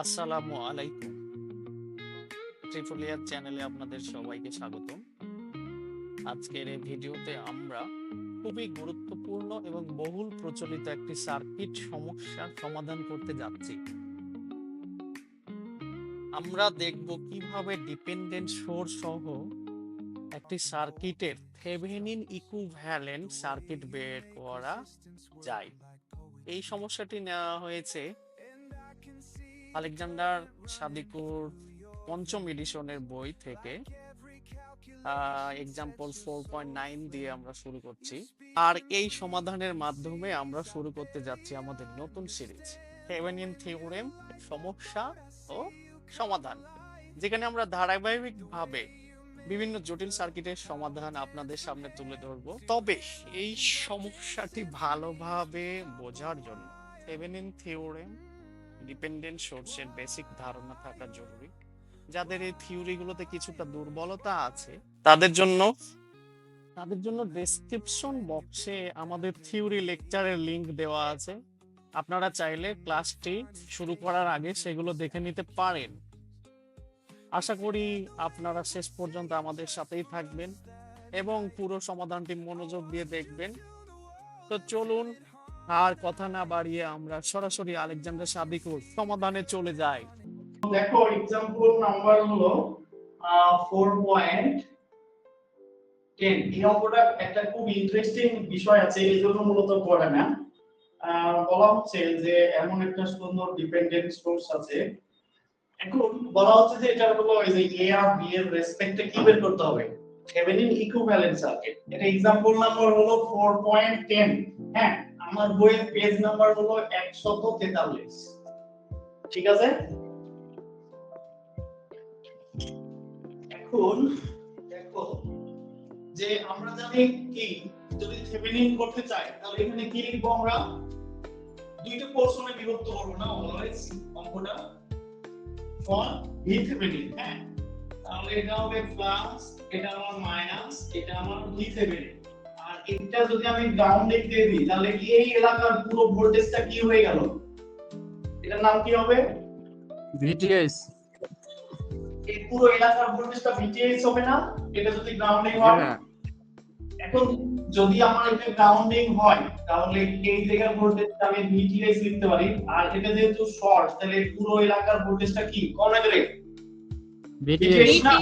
আসসালামু আলাইকুম। ট্রিপলিয়ার চ্যানেলে আপনাদের সবাইকে স্বাগতম। আজকের এই ভিডিওতে আমরা খুবই গুরুত্বপূর্ণ এবং বহুল প্রচলিত একটি সার্কিট সমস্যার সমাধান করতে যাচ্ছি। আমরা দেখব কীভাবে ডিপেন্ডেন্ট সোর্স সহ একটি সার্কিটের থেভেনিন ইকুইভ্যালেন্ট সার্কিট বের করা যায়। এই সমস্যাটি নেওয়া হয়েছে আলেকজান্ডার সাদিকুর পঞ্চম এডিশনের বই থেকে এক্সাম্পল ফোর পয়েন্ট নাইন দিয়ে আমরা শুরু করছি। আর এই সমাধানের মাধ্যমে আমরা শুরু করতে যাচ্ছি আমাদের নতুন সিরিজ থেভেনিন থিওরেম সমস্যা ও সমাধান। যেখানে আমরা ধারাবাহিকভাবে বিভিন্ন জটিল সার্কিটের সমাধান আপনাদের সামনে তুলে ধরব। তবে এই সমস্যাটি ভালোভাবে বোঝার জন্য থেভেনিন থিওরেম ডিপেন্ডেন্ট সোর্সের বেসিক ধারণা থাকা জরুরি। যাদের এই থিওরিগুলোতে কিছুটা দুর্বলতা আছে, তাদের জন্য তাদের জন্য ডেসক্রিপশন বক্সে আমাদের থিওরি লেকচারের লিংক দেওয়া আছে। আপনারা চাইলে ক্লাসটি শুরু করার আগে সেগুলো দেখে নিতে পারেন। আশা করি আপনারা শেষ পর্যন্ত আমাদের সাথেই থাকবেন এবং পুরো সমাধানটি মনোযোগ দিয়ে দেখবেন। তো চলুন আর কথা না বাড়িয়ে আমরা সরাসরি আলেকজান্ডার সাদিকুর সমাধানে চলে যাই। দেখো এক্সাম্পল নাম্বার হলো ফোর পয়েন্ট টেন এই অঙ্কটা একটা খুব ইন্টারেস্টিং বিষয় আছে, এই জন্য মূলত করে না। বলা হচ্ছে যে এমন একটা সুন্দর ডিপেন্ডেন্ট সোর্স আছে। এখন বলা হচ্ছে যে এটা হলো এই যে এ আর বি এর রেসপেক্টে কি বের করতে হবে? থেভেনিন ইকুইভ্যালেন্ট সার্কিট এটা এক্সাম্পল নাম্বার হলো 4.10 হ্যাঁ আমার বইয়ের পেজ নাম্বার হলো 143 ঠিক আছে? এখন দেখো যে আমরা জানি কি, যদি থেভেনিন করতে চাই, তাহলে এখানে কি লিখব আমরা? দুইটা পোরশনে বিভক্ত করব না অলওয়েজ অঙ্কটা ফর ভি থেভেনিন হ্যাঁ? তাহলে এটা হবে প্লাস এটা আমার মাইনাস এটা আমার ভি থেভেনিন এটা যদি আমি গ্রাউন্ডে দিয়ে দিই তাহলে এই এলাকার পুরো ভোল্টেজটা কি হয়ে গেল? এটার নাম কি হবে? ভিটিএস এই পুরো এলাকার ভোল্টেজটা ভিটিএস হবে না? এটা যদি গ্রাউন্ডিং হয়? হ্যাঁ। এখন যদি আমার এটা গ্রাউন্ডিং হয় তাহলে এই জায়গার ভোল্টেজটা আমি ভিটিএস লিখতে পারি। আর এটা যেহেতু শর্ট তাহলে পুরো এলাকার ভোল্টেজটা কি? কোন আগে ভিটিএস না?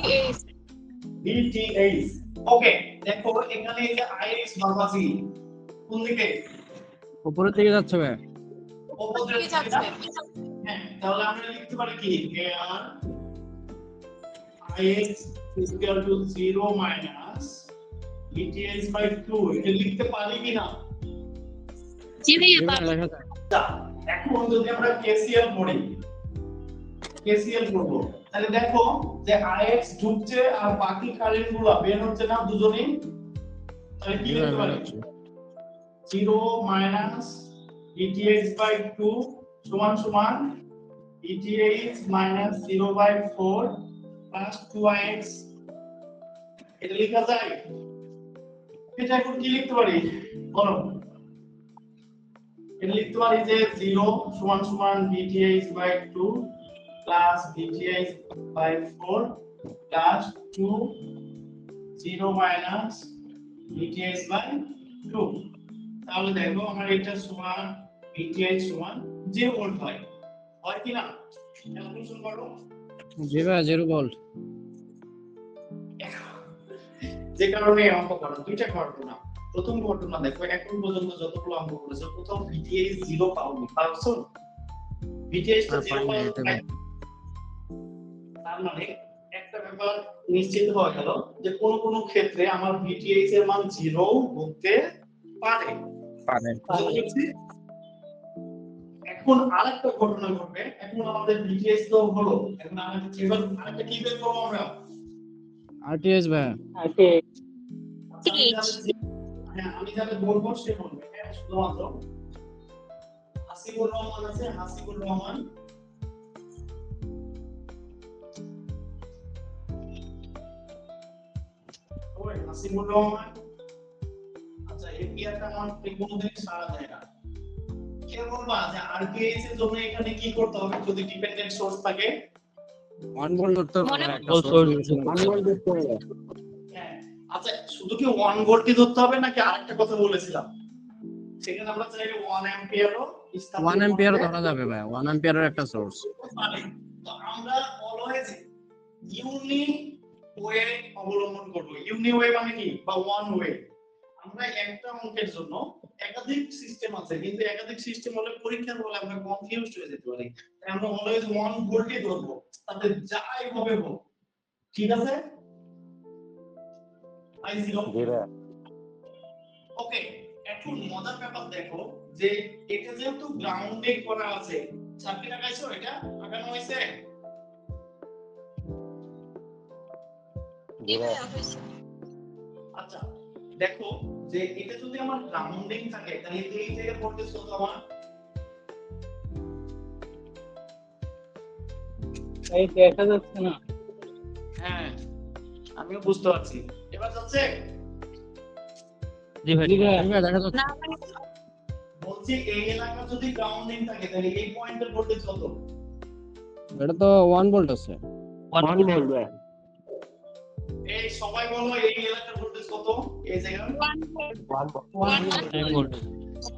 ভিটিএস ওকে দেখো এখানে এই যে আইএস বাবাজি কোন দিকে? উপরের দিকে যাচ্ছে ভাই। ওপর দিকে যাচ্ছে। হ্যাঁ তাহলে আমরা লিখতে পারি কি? আর ix is equal to 0 minus VTS by 2 এটা লিখতে পারি কি না? জি ভাইয়া। আচ্ছা, এখন যদি আমরা KCL করি KCL করব। তাহলে দেখো যে ix ঢুকছে আর বাকি কারেন্টগুলো বের হচ্ছে না দুজনেই। তাহলে কি লিখতে পারি? 0 মাইনাস VTH by 2 সমান সমান VTH minus 0 by 4 plus 2ix এটা লেখা যায়? এটা এখন কি লিখতে পারি? বলো। এটা লিখতে পারি যে 0 সমান সমান VTH by 2 plus VTH by 4 plus 2 0 minus VTH by 2 তাহলে দেখো আমার এটা সমান VTH সমান 0 ভোল্ট হয়। হয় কি না? ক্যালকুলেশন করো জি ভাই জিরো ভোল্ট যে কারণে অঙ্ক করা দুইটা ঘটনা। প্রথম ঘটনা দেখো এখন পর্যন্ত যতগুলো অঙ্ক করেছ ভিটিএস জিরো পাওনি পারছ? ভিটিএস টা জিরো। তার মানে একটা ব্যাপার নিশ্চিত হয়ে গেল যে কোন কোন ক্ষেত্রে আমার ভিটিএস এর মান জিরো হতে পারে? এখন আরেকটা ঘটনা ঘটবে। এখন আমাদের ভিটিএস তো হলো। এখন এবার আরেকটা কি বের করব আমরা? আরটিএস ভাই। আমি। যাদের- হ্যাঁ আমি বলব সে বলবে। হ্যাঁ শুধুমাত্র হাসিবুর রহমান আছে হাসিবুর রহমান। হাসিবুর রহমান আচ্ছা পিয়ারটা আমার কোনোদিন সারা দেয় না। কে বলবা যে আরপিএস এর জন্য এখানে কি করতে হবে যদি ডিপেন্ডেন্ট সোর্স থাকে? ওয়ান ভোল্ট হবে ধরতে হবে। হ্যাঁ আচ্ছা শুধু কি ওয়ান ভোল্টই ধরতে হবে নাকি আরেকটা কথা বলেছিলাম? সেখানে আমরা চাইলে ওয়ান অ্যাম্পিয়ারও ওয়ান অ্যাম্পিয়ার ধরা যাবে ভাই ওয়ান অ্যাম্পিয়ারের একটা সোর্স তো আমরা অলওয়েজ ইউনি ওয়ে অবলম্বন করব। ইউনি ওয়ে মানে কি? বা ওয়ান ওয়ে আমরা একটা অঙ্কের জন্য একাধিক সিস্টেম আছে কিন্তু একাধিক সিস্টেম হলে পরীক্ষার হলে আমরা কনফিউজড হয়ে যেতে পারি। তাই আমরা অলওয়েজ ওয়ান ভোল্টই ধরবো। তাতে যাই হবে হোক। ঠিক আছে? ওকে এখন মজার ব্যাপার দেখো যে এটা যেহেতু গ্রাউন্ডিং করা আছে ছাত্রী লাগাইছো এটা লাগানো হয়েছে? আচ্ছা দেখো যে এটা যদি আমার গ্রাউন্ডিং থাকে তাহলে এই জায়গায় ভোল্টেজ কত আমার? এই দেখা যাচ্ছে না। হ্যাঁ আমিও বুঝতে পারছি। এবার যাচ্ছে? জি ভাই জি ভাই। দেখা যাচ্ছে। না বলছি এই এলাকা যদি গ্রাউন্ডিং থাকে তাহলে এই পয়েন্টের ভোল্টেজ কত? এটা তো ওয়ান ভোল্ট আছে। ওয়ান ভোল্ট ভাই। এই সবাই বলো এই এলাকার ভোল্টেজ কত? এই জায়গায় ভোল্ট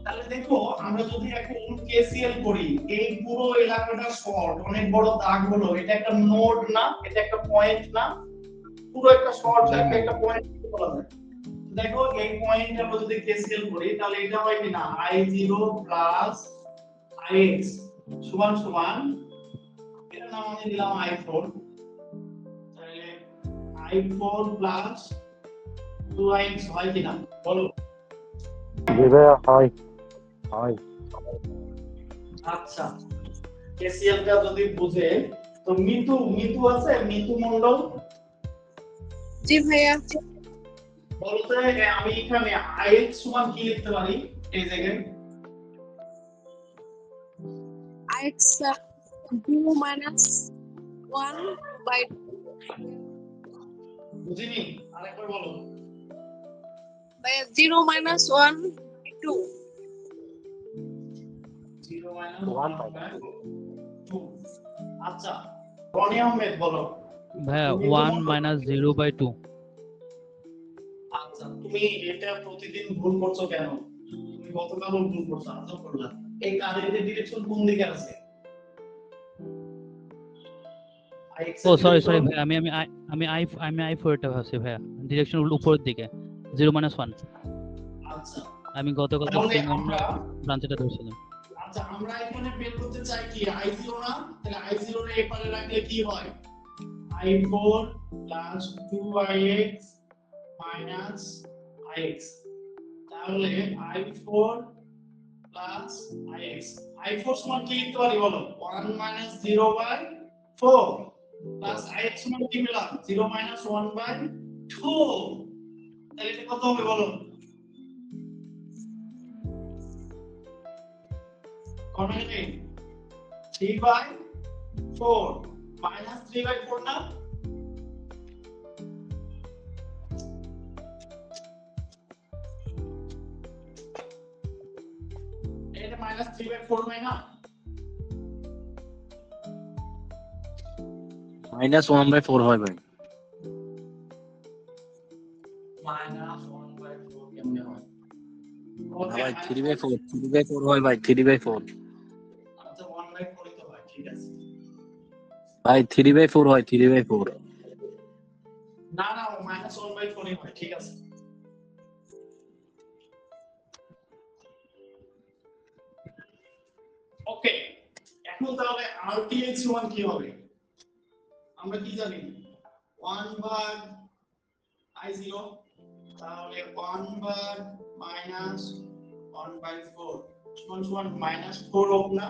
তাহলে দেখো আমরা যদি এখন কেসিএল করি এই পুরো এলাকাটা শর্ট অনেক বড় দাগ হলো। এটা একটা নোড না এটা একটা পয়েন্ট না। পুরো একটা শর্ট একটা একটা পয়েন্ট বলা যায়। দেখো এই পয়েন্ট আমরা যদি কেসিএল করি তাহলে এটা হয় কি না? I0 প্লাস ix সমান সমান এটা নাম আমি দিলাম i4 তাহলে i4 প্লাস 2ix হয় কি না বলো আচ্ছা। কেসিএল টা যদি বুঝে তো মিতু মিতু আছে? মিতু মন্ডল জি ভাইয়া। বলতে আমি এখানে আইএক্স সমান কি লিখতে পারি? এই জায়গায় জিরো মাইনাস ওয়ান বাই বুঝিনি? আরেকবার বলো। Zero minus one two zero minus one two আচ্ছা রনি আহমেদ বলো। ভাইয়া one minus zero by two আচ্ছা তুমি এটা প্রতিদিন ভুল করছ কেন? তুমি গতকালও ভুল করছ আজও করলা। এই কারেন্টের ডিরেকশন কোন দিকে আছে? ও সরি সরি ভাই আমি আমি আমি আই আমি আই ফোর এটা ভাবছি ভাইয়া। ডিরেকশন উপরের দিকে জিরো মাইনাস ওয়ান আচ্ছা। আমি গতকাল অন্য আমরা ধরছিলাম। আচ্ছা আমরা এখানে বের করতে চাই কি? i0 না? তাহলে i0 এর এপারে রাখলে কি হয়? I i4 plus 2ix minus ix তাহলে i4 প্লাস ix i4 সমান কি লিখতে পারি বলো? 1 মাইনাস 0 বাই 4 প্লাস ix সমান কি পেলাম 0 মাইনাস 1 বাই 2 তাহলে এটা কত হবে বলো? কমনে 3 বাই 4 মাইনাস 3 বাই 4 না? এটা মাইনাস 3 বাই 4 হয় না? মাইনাস ওয়ান বাই ফোর হয় ভাই। মাইনাস 1 বাই 4 কেমনে না ওকে ভাই three by four three by four হয় ভাই থ্রি বাই ফোর 1 বাই 4 হয় ভাই থ্রি বাই ফোর হয় থ্রি বাই ফোর না না মাইনাস 1 বাই 4 হয় ঠিক আছে। ওকে এখন তাহলে কি হবে? আমরা কি জানি? 1 ভাগ i0 তাহলে 1 ভাগ মাইনাস 1 বাই 4 সমান সমান মাইনাস 4 হোক না।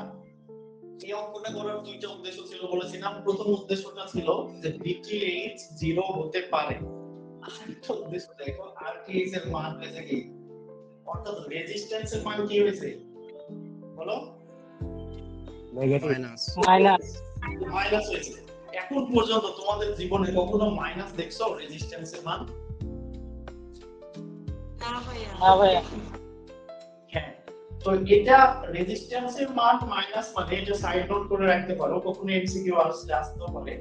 এই অঙ্কটা করার দুইটা উদ্দেশ্য ছিল বলেছিলাম। প্রথম উদ্দেশ্যটা ছিল যে VTH 0 হতে পারে। আরেকটা উদ্দেশ্য দেখো RTX এর মান হয়েছে কি? অর্থাৎ রেজিস্ট্যান্সের মান কি হয়েছে বলো। মাইনাস মাইনাস মাইনাস হয়েছে এখন পর্যন্ত তোমাদের জীবনে কখনো মাইনাস দেখছ? রেজিস্ট্যান্সের মান? না ভাইয়া। না ভাইয়া। হ্যাঁ। তো এটা রেজিস্ট্যান্সের মান মাইনাস মানে এটা সাইড নোট করে রাখতে পারো। কখনো এমসিকিউ আসতে আসতে পারে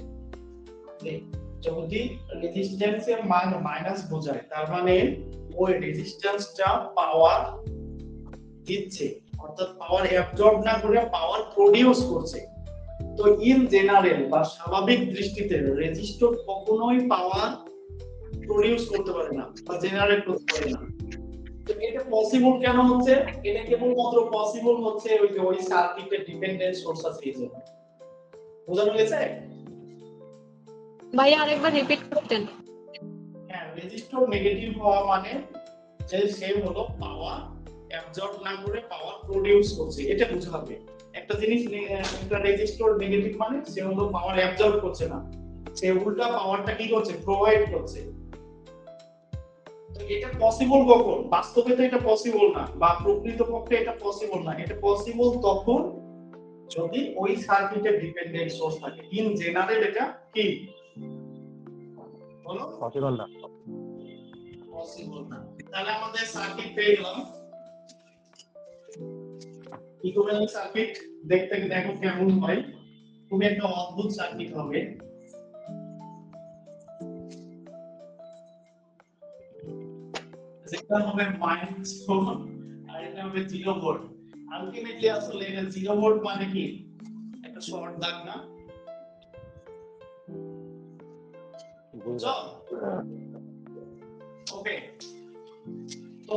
যদি রেজিস্ট্যান্সের মান মাইনাস বোঝায় তার মানে ওই রেজিস্ট্যান্সটা পাওয়ার দিচ্ছে। অর্থাৎ পাওয়ার অ্যাবজর্ব না করে পাওয়ার প্রডিউস করছে। তো ইন জেনারেল বা স্বাভাবিক দৃষ্টিতে রেজিস্টর কখনোই পাওয়ার প্রডিউস করতে পারে না বা জেনারেট করতে পারে না। তো এটা পসিবল কেন হচ্ছে? এটা কেবলমাত্র পসিবল হচ্ছে ওই যে ওই সার্কিটের ডিপেন্ডেন্ট সোর্স আছে এই জন্য। বোঝানো গেছে? ভাইয়া আরেকবার রিপিট করতেন। হ্যাঁ রেজিস্টর নেগেটিভ হওয়া মানে যে সে হলো পাওয়ার অ্যাবজর্ব না করে পাওয়ার প্রডিউস করছে এটা বুঝতে হবে। একটা জিনিস একটা রেজিস্টর নেগেটিভ মানে সে হলো পাওয়ার অ্যাবজর্ব করছে না। সে উল্টা পাওয়ারটা কি করছে? প্রোভাইড করছে। এটা পসিবল কখন? বাস্তবে তো এটা পসিবল না বা প্রকৃতপক্ষে এটা পসিবল না। এটা পসিবল তখন যদি ওই সার্কিটের ডিপেন্ডেন্ট সোর্স থাকে। ইন জেনারেল এটা কি? বলো। পসিবল না। পসিবল না। তাহলে আমাদের সার্কিট পেয়ে গেলাম। ইকুইভ্যালেন্ট সার্কিট দেখতে দেখো কেমন হয়? খুবই একটা অদ্ভুত সার্কিট হবে। যেটা হবে মাইনাস ফোর আর এটা হবে জিরো ভোল্ট আলটিমেটলি আসলে এটা জিরো ভোল্ট মানে কি? একটা শর্ট দাগ না? বুঝছ ওকে তো